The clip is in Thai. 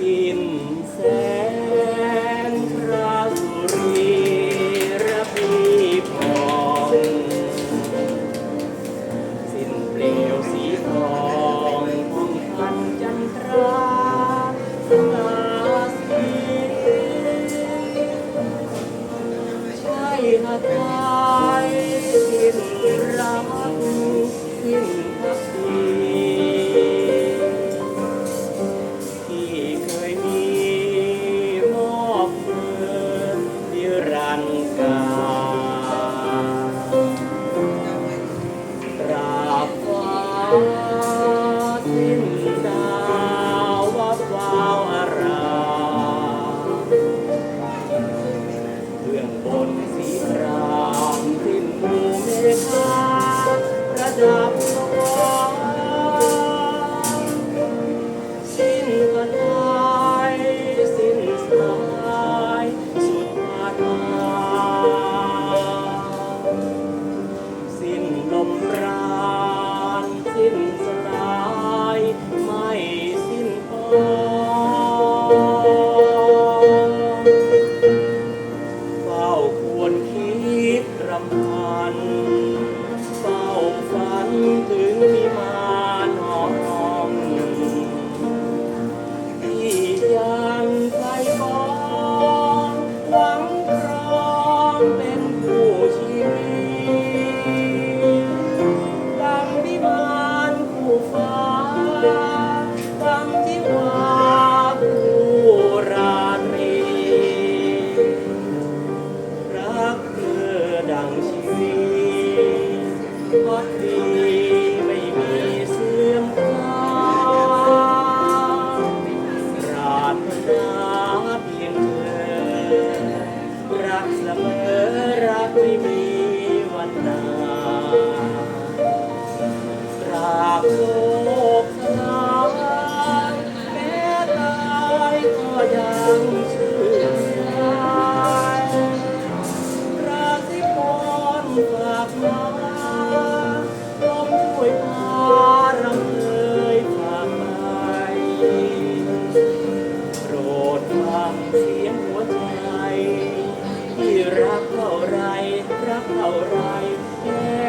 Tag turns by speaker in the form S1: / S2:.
S1: สิ้นแสนครั้งรีระพีพองสินเปลวสีทองขงพันจันทราสีใช่คาถ พั how right